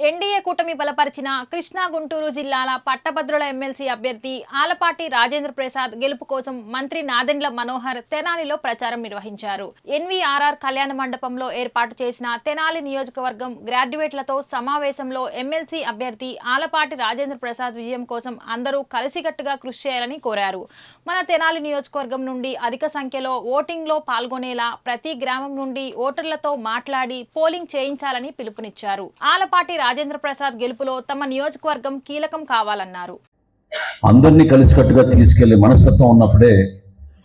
NDA కూటమి బలపరిచిన కృష్ణా గుంటూరు జిల్లాల పట్టభద్రుల ఎమ్మెల్సీ అభ్యర్థి ఆలపాటి రాజేంద్ర ప్రసాద్ గెలుపు కోసం మంత్రి నాదెండ్ల మనోహర్ తెనాలిలో ప్రచారం నిర్వహించారు. ఎన్వీఆర్ఆర్ కళ్యాణ మండపంలో ఏర్పాటు చేసిన తెనాలి నియోజకవర్గం గ్రాడ్యుయేట్లతో సమావేశంలో ఎమ్మెల్సీ అభ్యర్థి ఆలపాటి రాజేంద్ర ప్రసాద్ విజయం కోసం అందరూ కలిసికట్టుగా కృషి చేయాలని కోరారు. మన తెనాలి నియోజకవర్గం నుండి అధిక సంఖ్యలో ఓటింగ్లో పాల్గొనేలా ప్రతి గ్రామం నుండి ఓటర్లతో మాట్లాడి పోలింగ్ చేయించాలని పిలుపునిచ్చారు. ఆలపాటి రాజేంద్ర ప్రసాద్ గెలుపులో తమ నియోజకవర్గం కీలకం కావాలన్నారు. అందరినీ కలిసికట్టుగా తీసుకెళ్ళే మనస్తత్వం ఉన్నప్పుడే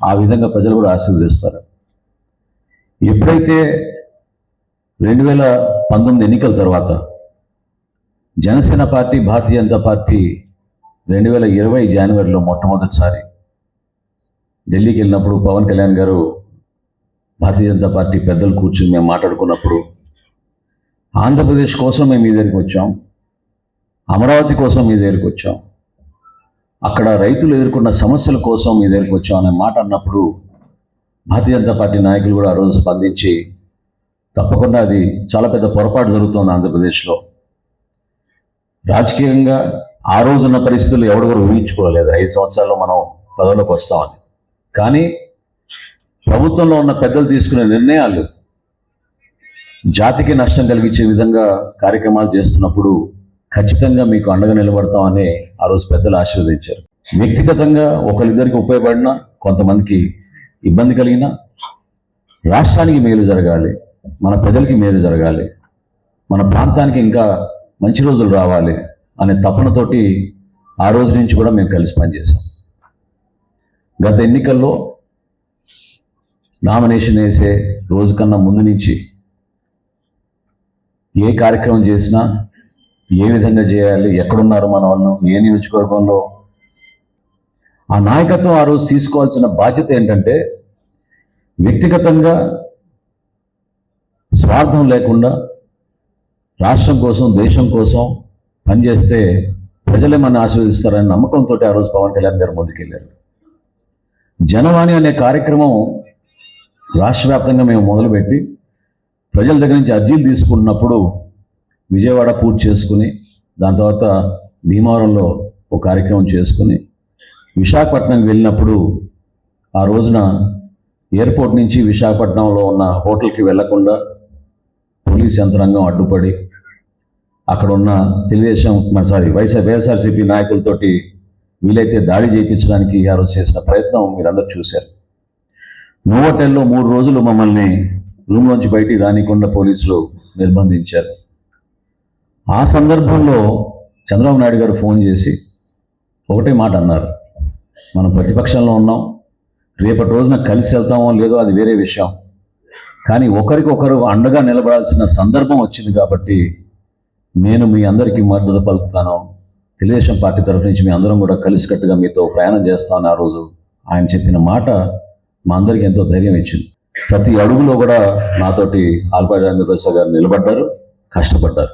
ఆ విధంగా ప్రజలు కూడా ఆశీర్వదిస్తారు ఎప్పుడైతే రెండు వేల పంతొమ్మిది ఎన్నికల తర్వాత జనసేన పార్టీ భారతీయ జనతా పార్టీ రెండు వేల ఇరవై జనవరిలో మొట్టమొదటిసారి ఢిల్లీకి వెళ్ళినప్పుడు పవన్ కళ్యాణ్ గారు భారతీయ జనతా పార్టీ పెద్దలు కూర్చుని మేము మాట్లాడుకున్నప్పుడు ఆంధ్రప్రదేశ్ కోసం మేము మీ దగ్గరికి వచ్చాం. అమరావతి కోసం మీ దగ్గరికి వచ్చాం. అక్కడ రైతులు ఎదుర్కొన్న సమస్యల కోసం మీ దగ్గరికి వచ్చాం అనే మాట అన్నప్పుడు భారతీయ జనతా పార్టీ నాయకులు కూడా ఆ రోజు స్పందించి తప్పకుండా అది చాలా పెద్ద పొరపాటు జరుగుతోంది ఆంధ్రప్రదేశ్లో. రాజకీయంగా ఆ రోజున్న పరిస్థితులు ఎవరు కూడా ఊహించుకోలేదు. ఐదు సంవత్సరాల్లో మనం పదవిలోకి వస్తామని. కానీ ప్రభుత్వంలో ఉన్న పెద్దలు తీసుకునే నిర్ణయాలు జాతికి నష్టం కలిగించే విధంగా కార్యక్రమాలు చేస్తున్నప్పుడు ఖచ్చితంగా మీకు అండగా నిలబడతామని ఆ రోజు పెద్దలు ఆశీర్వదించారు. వ్యక్తిగతంగా ఒకరిద్దరికి ఉపయోగపడినా కొంతమందికి ఇబ్బంది కలిగినా రాష్ట్రానికి మేలు జరగాలి మన ప్రజలకి మేలు జరగాలి మన ప్రాంతానికి ఇంకా మంచి రోజులు రావాలి అనే తపనతోటి ఆ రోజు నుంచి కూడా మేము కలిసి పనిచేసాం గత ఎన్నికల్లో నామినేషన్ వేసే రోజు కన్నా ముందు నుంచి ఏ కార్యక్రమం చేసినా ఏ విధంగా చేయాలి ఎక్కడున్నారు మన వాళ్ళు ఏ నియోజకవర్గంలో. ఆ నాయకత్వం ఆ రోజు తీసుకోవాల్సిన బాధ్యత ఏంటంటే వ్యక్తిగతంగా స్వార్థం లేకుండా రాష్ట్రం కోసం దేశం కోసం పనిచేస్తే ప్రజలే మన ఆశీర్వదిస్తారనే నమ్మకంతో ఆ రోజు పవన్ కళ్యాణ్ గారు ముందుకెళ్ళారు జనవాణి అనే కార్యక్రమం రాష్ట్ర వ్యాప్తంగా మేము మొదలుపెట్టి ప్రజల దగ్గర నుంచి అర్జీలు తీసుకున్నప్పుడు విజయవాడ పూర్తి చేసుకుని దాని తర్వాత భీమవరంలో ఒక కార్యక్రమం చేసుకుని విశాఖపట్నం వెళ్ళినప్పుడు ఆ రోజున ఎయిర్పోర్ట్ నుంచి విశాఖపట్నంలో ఉన్న హోటల్కి వెళ్ళకుండా పోలీస్ యంత్రాంగం అడ్డుపడి అక్కడ ఉన్న తెలుగుదేశం సారీ వైఎస్ఆర్ వైఎస్ఆర్సీపీ నాయకులతోటి వీలైతే దాడి చేయించడానికి ఆ రోజు చేసిన ప్రయత్నం మీరందరూ చూశారు. నోవోటెల్లో మూడు రోజులు మమ్మల్ని రూమ్లోంచి బయటికి రానికుండా పోలీసులు నిర్బంధించారు. ఆ సందర్భంలో చంద్రబాబు నాయుడు గారు ఫోన్ చేసి ఒకటే మాట అన్నారు. మనం ప్రతిపక్షంలో ఉన్నాం. రేపటి రోజున కలిసి వెళ్తామో లేదో అది వేరే విషయం. కానీ ఒకరికొకరు అండగా నిలబడాల్సిన సందర్భం వచ్చింది కాబట్టి నేను మీ అందరికీ మద్దతు పలుకుతాను. తెలుగుదేశం పార్టీ తరఫు నుంచి మీ అందరం కూడా కలిసికట్టుగా మీతో ప్రయాణం చేస్తాను. ఆ రోజు ఆయన చెప్పిన మాట మా అందరికీ ఎంతో ధైర్యం ఇచ్చింది. ప్రతి అడుగులో కూడా నాతోటి ఆల్పాటి రాజేంద్ర ప్రసాద్ గారు నిలబడ్డారు కష్టపడ్డారు.